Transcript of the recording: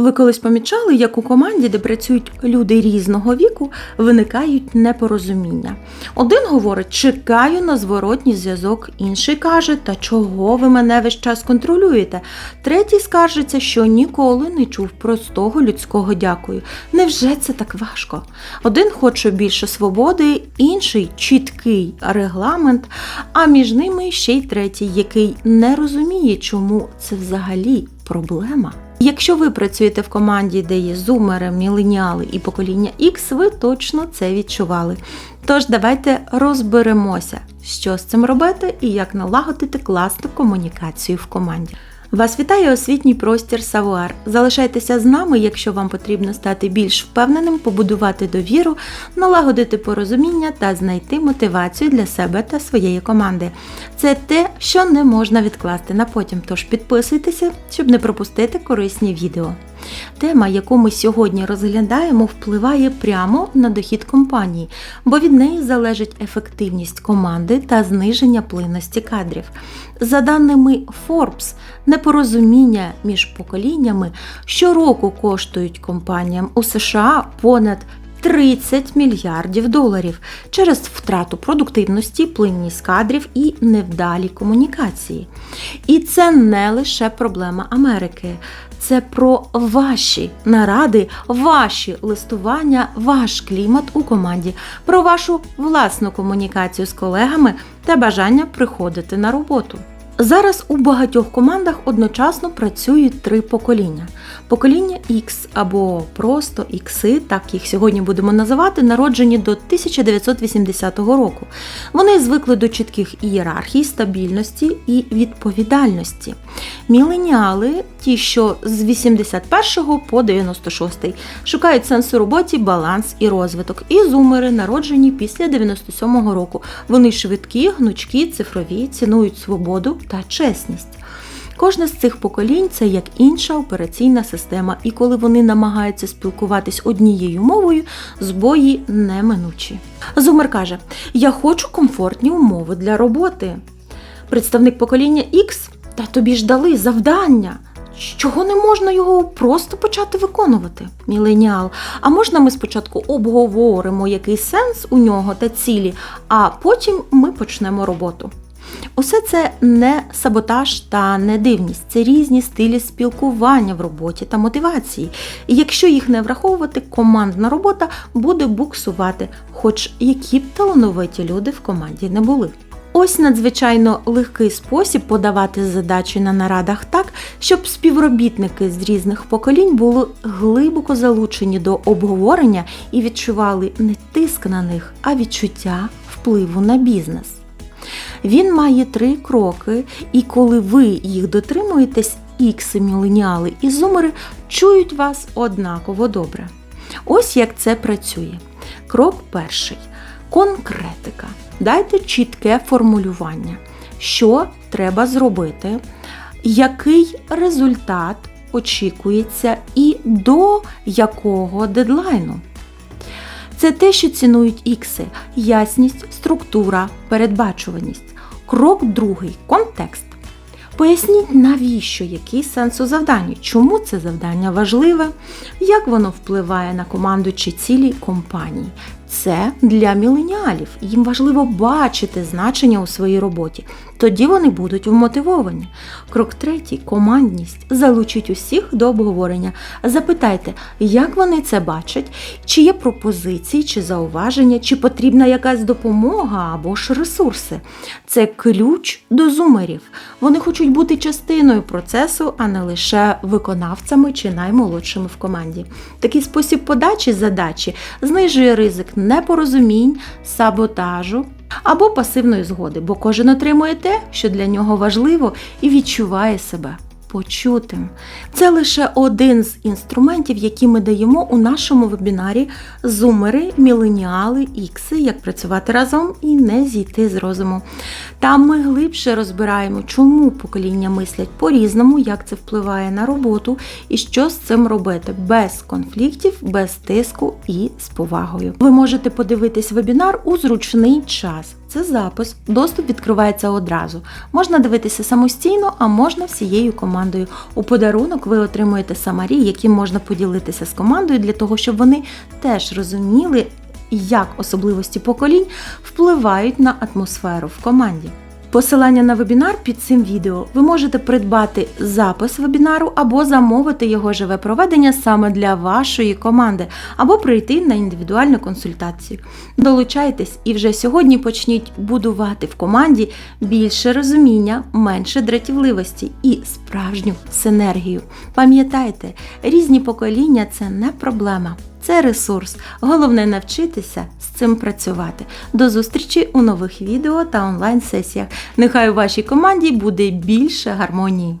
Ви колись помічали, як у команді, де працюють люди різного віку, виникають непорозуміння. Один говорить, чекаю на зворотній зв'язок, інший каже, та чого ви мене весь час контролюєте. Третій скаржиться, що ніколи не чув простого людського дякую. Невже це так важко? Один хоче більше свободи, інший чіткий регламент, а між ними ще й третій, який не розуміє, чому це взагалі проблема. Якщо ви працюєте в команді, де є зумери, міленіали і покоління X, ви точно це відчували. Тож давайте розберемося, що з цим робити і як налагодити класну комунікацію в команді. Вас вітає освітній простір Савуар. Залишайтеся з нами, якщо вам потрібно стати більш впевненим, побудувати довіру, налагодити порозуміння та знайти мотивацію для себе та своєї команди. Це те, що не можна відкласти на потім. Тож підписуйтеся, щоб не пропустити корисні відео. Тема, яку ми сьогодні розглядаємо, впливає прямо на дохід компанії, бо від неї залежить ефективність команди та зниження плинності кадрів. За даними Forbes, непорозуміння між поколіннями щороку коштують компаніям у США понад 30 мільярдів доларів через втрату продуктивності, плинність кадрів і невдалі комунікації. І це не лише проблема Америки. Це про ваші наради, ваші листування, ваш клімат у команді, про вашу власну комунікацію з колегами та бажання приходити на роботу. Зараз у багатьох командах одночасно працюють три покоління: покоління X або просто Ікси, так їх сьогодні будемо називати, народжені до 1980 року. Вони звикли до чітких ієрархій, стабільності і відповідальності. Міленіали, ті, що з 81 по 96, шукають сенс у роботі, баланс і розвиток. І зумери, народжені після 97 року. Вони швидкі, гнучкі, цифрові, цінують свободу та чесність. Кожне з цих поколінь це як інша операційна система, і коли вони намагаються спілкуватись однією мовою, збої неминучі. Зумер каже: Я хочу комфортні умови для роботи. Представник покоління X, та тобі ж дали завдання. Чого не можна його просто почати виконувати, міленіал? А можна ми спочатку обговоримо, який сенс у нього та цілі, а потім ми почнемо роботу. Усе це не саботаж та не дивність, це різні стилі спілкування в роботі та мотивації. І якщо їх не враховувати, командна робота буде буксувати, хоч які б талановиті люди в команді не були. Ось надзвичайно легкий спосіб подавати задачі на нарадах так, щоб співробітники з різних поколінь були глибоко залучені до обговорення і відчували не тиск на них, а відчуття впливу на бізнес. Він має три кроки, і коли ви їх дотримуєтесь, ікси, міленіали і зумери чують вас однаково добре. Ось як це працює. Крок перший. Конкретика. Дайте чітке формулювання, що треба зробити, який результат очікується і до якого дедлайну. Це те, що цінують ікси: ясність, структура, передбачуваність. Крок другий контекст. Поясніть, навіщо який сенс у завданні, чому це завдання важливе, як воно впливає на команду чи цілі компанії. Це для міленіалів. Їм важливо бачити значення у своїй роботі. Тоді вони будуть вмотивовані. Крок третій командність. Залучіть усіх до обговорення. Запитайте, як вони це бачать, чи є пропозиції, чи зауваження, чи потрібна якась допомога або ж ресурси. Це ключ до зумерів. Вони хочуть бути частиною процесу, а не лише виконавцями чи наймолодшими в команді. Такий спосіб подачі задачі знижує ризик непорозумінь, саботажу або пасивної згоди, бо кожен отримує те, що для нього важливо, і відчуває себе почутим. Це лише один з інструментів, які ми даємо у нашому вебінарі Зумери, міленіали, ікси, як працювати разом і не зійти з розуму. Там ми глибше розбираємо, чому покоління мислять по-різному, як це впливає на роботу і що з цим робити без конфліктів, без тиску і з повагою. Ви можете подивитись вебінар у зручний час. Це запис. Доступ відкривається одразу. Можна дивитися самостійно, а можна всією командою. У подарунок ви отримуєте самарі, які можна поділитися з командою для того, щоб вони теж розуміли, як особливості поколінь впливають на атмосферу в команді. Посилання на вебінар під цим відео. Ви можете придбати запис вебінару або замовити його живе проведення саме для вашої команди, або прийти на індивідуальну консультацію. Долучайтесь і вже сьогодні почніть будувати в команді більше розуміння, менше дратівливості і справжню синергію. Пам'ятайте, різні покоління це не проблема. Це ресурс. Головне навчитися з цим працювати. До зустрічі у нових відео та онлайн-сесіях. Нехай у вашій команді буде більше гармонії.